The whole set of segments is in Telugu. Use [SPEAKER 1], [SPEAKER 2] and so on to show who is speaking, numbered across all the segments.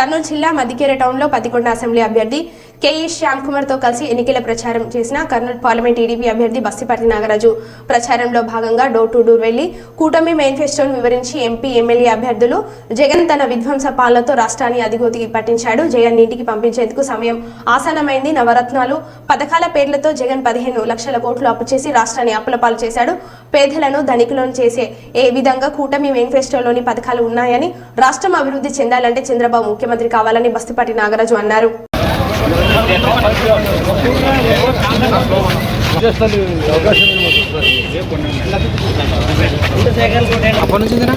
[SPEAKER 1] కర్నూలు జిల్లా మదికేర టౌన్లో పతికొండ అసెంబ్లీ అభ్యర్థి కేఈ శ్యామ్ కుమార్తో కలిసి ఎన్నికల ప్రచారం చేసిన కర్నూలు పార్లమెంట్ టీడీపీ అభ్యర్థి బస్తిపాటి నాగరాజు. ప్రచారంలో భాగంగా డోర్ టు డోర్ వెళ్ళి కూటమి మేనిఫెస్టోను వివరించి ఎంపీ ఎమ్మెల్యే అభ్యర్థులు జగన్ తన విధ్వంస పాలనతో రాష్ట్రాన్ని అధిగోతికి పట్టించాడు. జగన్ ఇంటికి పంపించేందుకు సమయం ఆసనమైంది నవరత్నాలు పథకాల పేర్లతో జగన్ పదిహేను లక్షల కోట్లు అప్పు చేసి రాష్ట్రాన్ని అప్పుల పాలు చేశాడు. పేదలను ధనికులను చేసే ఏ విధంగా కూటమి మేనిఫెస్టోలోని పథకాలు ఉన్నాయని రాష్ట్రం అభివృద్ధి చెందాలంటే చంద్రబాబు ముఖ్యమంత్రి కావాలని బస్తిపాటి నాగరాజు అన్నారు.
[SPEAKER 2] నుంచి ఉందిరా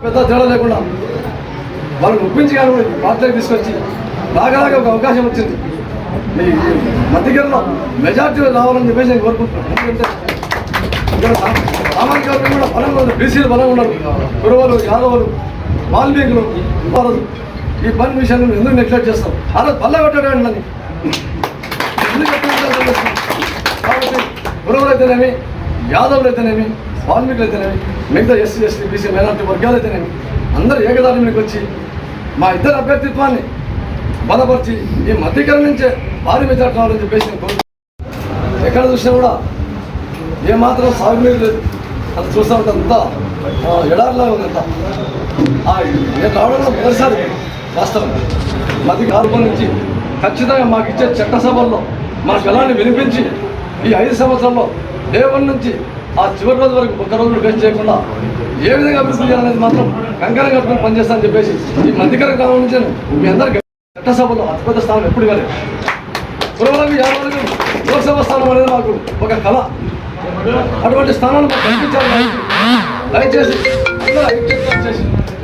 [SPEAKER 3] పెద్ద తేడా లేకుండా వాళ్ళని ఒప్పించి కానీ తీసుకొచ్చి రాగలాగా ఒక అవకాశం వచ్చింది మీ మధ్యగిరిలో మెజార్టీ రావాలని చెప్పేసి నేను కోరుకుంటున్నాను ఎందుకంటే ఇక్కడ సామాజిక వర్గం కూడా బలంగా ఉంది బీసీలు బలంగా ఉన్నారు కురవలు యాదవులు వాల్మీకులు వారు ఈ పని విషయాన్ని ఎందుకు నెగ్లెక్ట్ చేస్తాం ఆ రోజు పల్ల కొట్టాడు నన్ను ఎందుకు కాబట్టి గురువులు అయితేనేమి యాదవులు అయితేనేమి వాల్మీకులు అయితేనేమి మిగతా ఎస్సీ ఎస్టీ బీసీ మైనార్టీ వర్గాలు అయితేనేమి అందరూ ఏకదాని మీదకి వచ్చి మా ఇద్దరు అభ్యర్థిత్వాన్ని బలపరిచి ఈ మధ్యకరణ నుంచే భారీ మెజార్టీ రావాలని చెప్పేసి నేను ఎక్కడ చూసినా కూడా ఏమాత్రం సాగునీరు లేదు. అది చూస్తూ ఉంటే అంతా ఎడారిలాగా ఉందంతా ఆ, నేను రావడంలో మొదటిసారి వాస్తవం. మధ్య కార్బన్ నుంచి ఖచ్చితంగా మాకు ఇచ్చే చట్టసభల్లో మా గలాన్ని వినిపించి ఈ ఐదు సంవత్సరాల్లో డే వన్ నుంచి ఆ చివరి రోజు వరకు ఒక్క రోజు వేస్ట్ చేయకుండా ఏ విధంగా అభివృద్ధి చేయాలనేది మాత్రం కంకణం కట్టుకుని పనిచేస్తానని చెప్పేసి ఈ మధ్యకర కాలం నుంచి మీ అందరికీ చట్టసభలో అతిపెద్ద స్థానం ఎప్పుడు ఇవ్వలేదు. కురవలకు యాదవులకు లోక్సభ స్థానం అనేది మాకు ఒక కళ. అటువంటి స్థానాన్ని మాకు కల్పించాలి దయచేసి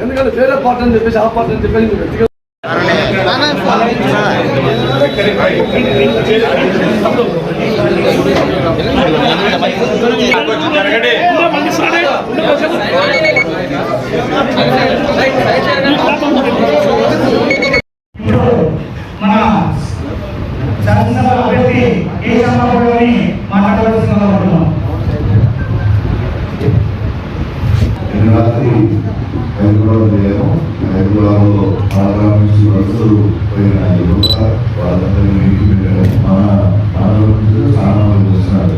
[SPEAKER 3] ఎందుకంటే వేరే పార్టీ అని చెప్పేసి ఆ పార్టీ అని చెప్పేసి మీరు వ్యక్తిగత
[SPEAKER 4] మన శాసనసభ అభ్యర్థి ఏ సమావేశాన్ని మాట్లాడవలసిన కోరుతున్నాం
[SPEAKER 5] రాత్రి హైదరాబాద్ హైదరాబాద్లో బస్సులు పోయిన యువత వాళ్ళందరినీ మీటింగ్ పెట్టారు. మన ఆంధ్రప్రదేశ్ స్నానాలు చేస్తున్నారు.